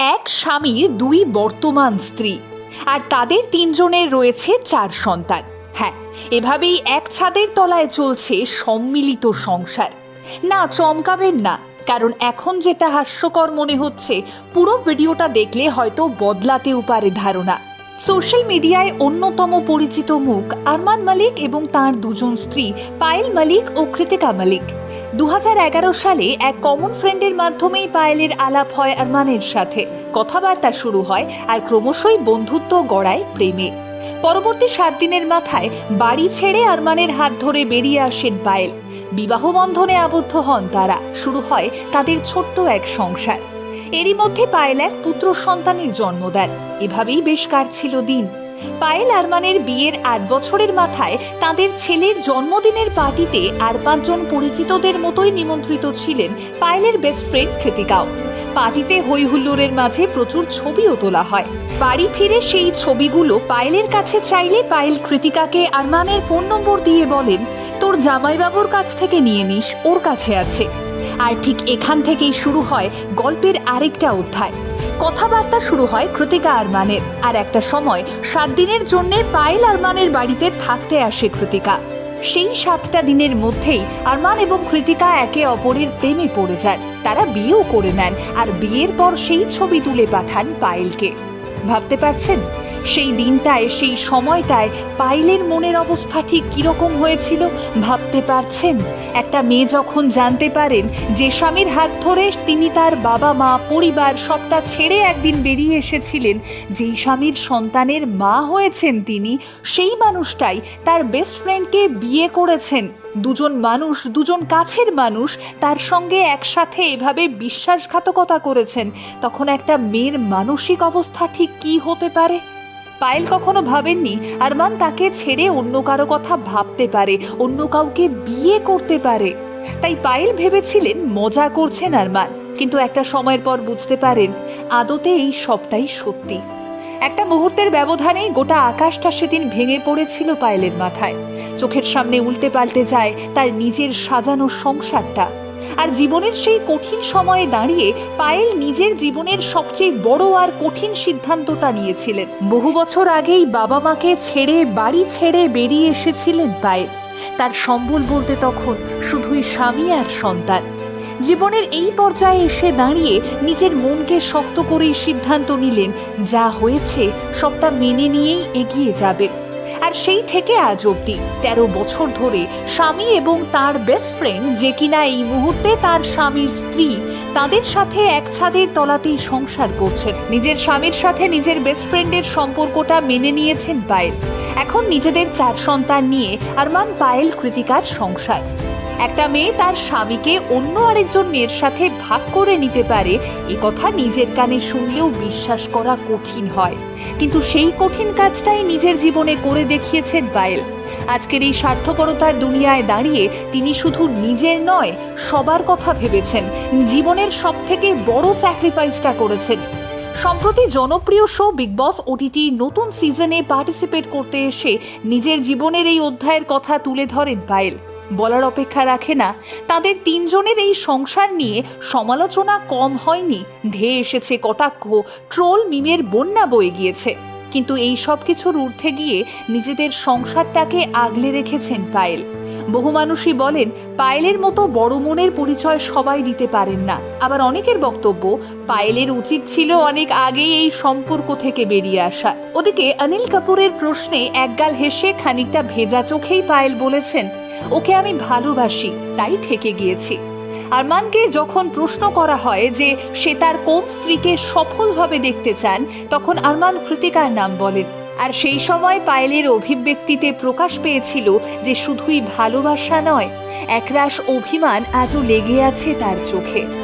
এক স্বামীর দুই বর্তমান স্ত্রী। আর তাদের তিনজনের রয়েছে চার সন্তান। হ্যাঁ এভাবেই এক ছাদের তলায় চলছে সম্মিলিত সংসার। না, চমকাবেন না, কারণ এখন যেটা হাস্যকর মনে হচ্ছে, পুরো ভিডিওটা দেখলে হয়তো বদলাতেও পারে ধারণা। সোশ্যাল মিডিয়ায় অন্যতম পরিচিত মুখ আরমান মালিক এবং তার দুজন স্ত্রী পায়েল মালিক ও কৃতিকা মালিক। দু হাজার এগারো সালে এক কমন ফ্রেন্ডের মাধ্যমেই পায়েলের আলাপ হয় আরমানের সাথে। কথাবার্তা শুরু হয় আর ক্রমশই বন্ধুত্ব গড়ায় প্রেমে। পরবর্তী সাত দিনের মাথায় বাড়ি ছেড়ে আরমানের হাত ধরে বেরিয়ে আসেন পায়েল। বিবাহ বন্ধনে আবদ্ধ হন তারা। শুরু হয় তাদের ছোট্ট এক সংসার। এরই মধ্যে পায়েল এক পুত্র সন্তানের জন্ম দেন। এভাবেই বেশ কাটছিল দিন। পায়েল আরমানের বিয়ের আট বছরের মাথায় তাদের ছেলের জন্মদিনের পার্টিতে আর পাঁচজন পরিচিতদের মতোই নিমন্ত্রিত ছিলেন পায়েলের বেস্ট ফ্রেন্ড কৃতিকাও পার্টিতে হই হুল্লোড়ের মাঝে প্রচুর ছবিও তোলা হয়। বাড়ি ফিরে সেই ছবিগুলো পায়েলের কাছে চাইলে পায়েল কৃতিকাকে আরমানের ফোন নম্বর দিয়ে বলেন, তোর জামাইবাবুর কাছ থেকে নিয়ে নিস, ওর কাছে আছে। আর ঠিক এখান থেকেই শুরু হয় গল্পের আরেকটা অধ্যায়। কথাবার্তা শুরু হয় কৃতিকা আরমানের। আর একটা সময় সাত দিনের জন্যে পায়েল আরমানের বাড়িতে থাকতে আসে কৃতিকা। সেই সাতটা দিনের মধ্যেই আরমান এবং কৃতিকা একে অপরের প্রেমে পড়ে যান তারা বিয়েও করে নেন আর বিয়ের পর সেই ছবি তুলে পাঠান পায়েলকে। ভাবতে পারছেন? সেই দিনটায়, সেই সময়টায় পাইলের মনের অবস্থা ঠিক কীরকম হয়েছিল ভাবতে পারছেন? একটা মেয়ে যখন জানতে পারেন যে স্বামীর হাত ধরে তিনি তার বাবা মা, পরিবার সবটা ছেড়ে একদিন বেরিয়ে এসেছিলেন, যেই স্বামীর সন্তানের মা হয়েছেন তিনি, সেই মানুষটাই তার বেস্ট ফ্রেন্ডকে বিয়ে করেছেন। দুজন মানুষ, দুজন কাছের মানুষ তার সঙ্গে একসাথে এভাবে বিশ্বাসঘাতকতা করেছেন। তখন একটা মেয়ের মানসিক অবস্থা ঠিক কি হতে পারে? পায়েল কখনো ভাবেননি, আরমান তাকে ছেড়ে অন্য কারও কথা ভাবতে পারে, অন্য কাউকে বিয়ে করতে পারে। তাই পায়েল ভেবেছিলেন মজা করছেন আরমান, কিন্তু একটা সময়ের পর বুঝতে পারেন, আদতে এই সবটাই সত্যি। একটা মুহূর্তের ব্যবধানেই গোটা আকাশটা সেদিন ভেঙে পড়েছিল পায়েলের মাথায়। চোখের সামনে উল্টে পাল্টে যায় তার নিজের সাজানো সংসারটা। আর জীবনের সেই কঠিন সময়ে দাঁড়িয়ে পায়েল নিজের জীবনের সবচেয়ে বড় আর কঠিন সিদ্ধান্তটা নিয়েছিলেন। বহু বছর আগেই বাবা মাকে ছেড়ে, বাড়ি ছেড়ে বেরিয়ে এসেছিলেন পায়েল। তার সম্বল বলতে তখন শুধুই স্বামী আর সন্তান। জীবনের এই পর্যায়ে এসে দাঁড়িয়ে নিজের মনকে শক্ত করেই সিদ্ধান্ত নিলেন, যা হয়েছে সবটা মেনে নিয়েই এগিয়ে যাবেন। আর সেই থেকে আজ অবধি তেরো বছর ধরে স্বামী এবং তার বেস্ট ফ্রেন্ড যে কিনা এই মুহূর্তে তার স্বামীর স্ত্রী, তাদের সাথে এক ছাদের তলাতেই সংসার করছেন। নিজের স্বামীর সাথে নিজের বেস্ট ফ্রেন্ডের সম্পর্কটা মেনে নিয়েছেন পায়েল। এখন নিজেদের চার সন্তান নিয়ে আরমান পায়েল কৃতিকার সংসার। একটা মেয়ে তার স্বামীকে অন্য আরেকজন মেয়ের সাথে ভাগ করে নিতে পারে, এ কথা নিজের কানে শুনলেও বিশ্বাস করা কঠিন হয়। কিন্তু সেই কঠিন কাজটাই নিজের জীবনে করে দেখিয়েছেন পায়েল আজকের এই স্বার্থপরতার দুনিয়ায় দাঁড়িয়ে তিনি শুধু নিজের নয়, সবার কথা ভেবেছেন। জীবনের সব থেকে বড় স্যাক্রিফাইসটা করেছেন। সম্প্রতি জনপ্রিয় শো বিগ বস ওটিটি নতুন সিজনে পার্টিসিপেট করতে এসে নিজের জীবনের এই অধ্যায়ের কথা তুলে ধরেন পায়েল বলার অপেক্ষা রাখে না। তাদের তিনজনের এই সংসার নিয়ে সমালোচনা কম হয়নি। ধেয়ে এসেছে কটাক্ষ, ট্রোল মিমের বন্যা বয়ে গিয়েছে। কিন্তু এই সব কিছুর ঊর্ধ্বে গিয়ে নিজেদের সংসারটাকে আগলে রেখেছেন পায়েল। বহু মানুষই বলেন, পায়েলের মতো বড় মনের পরিচয় সবাই দিতে পারেন না। আবার অনেকের বক্তব্য, পায়েলের উচিত ছিল অনেক আগেই এই সম্পর্ক থেকে বেরিয়ে আসা। ওদিকে অনিল কাপুরের প্রশ্নে একগাল হেসে খানিকটা ভেজা চোখেই পায়েল বলেছেন ওকে আমি ভালোবাসি, তাই থেকে গিয়েছি। আরমানকে যখন প্রশ্ন করা হয় যে সে তার কোন স্ত্রীকে সফলভাবে দেখতে চান, তখন আরমান কৃতিকার নাম বলেন। আর সেই সময় পায়েলের অভিব্যক্তিতে প্রকাশ পেয়েছিল যে শুধুই ভালোবাসা নয়, একরাশ অভিমান আজও লেগে আছে তার চোখে।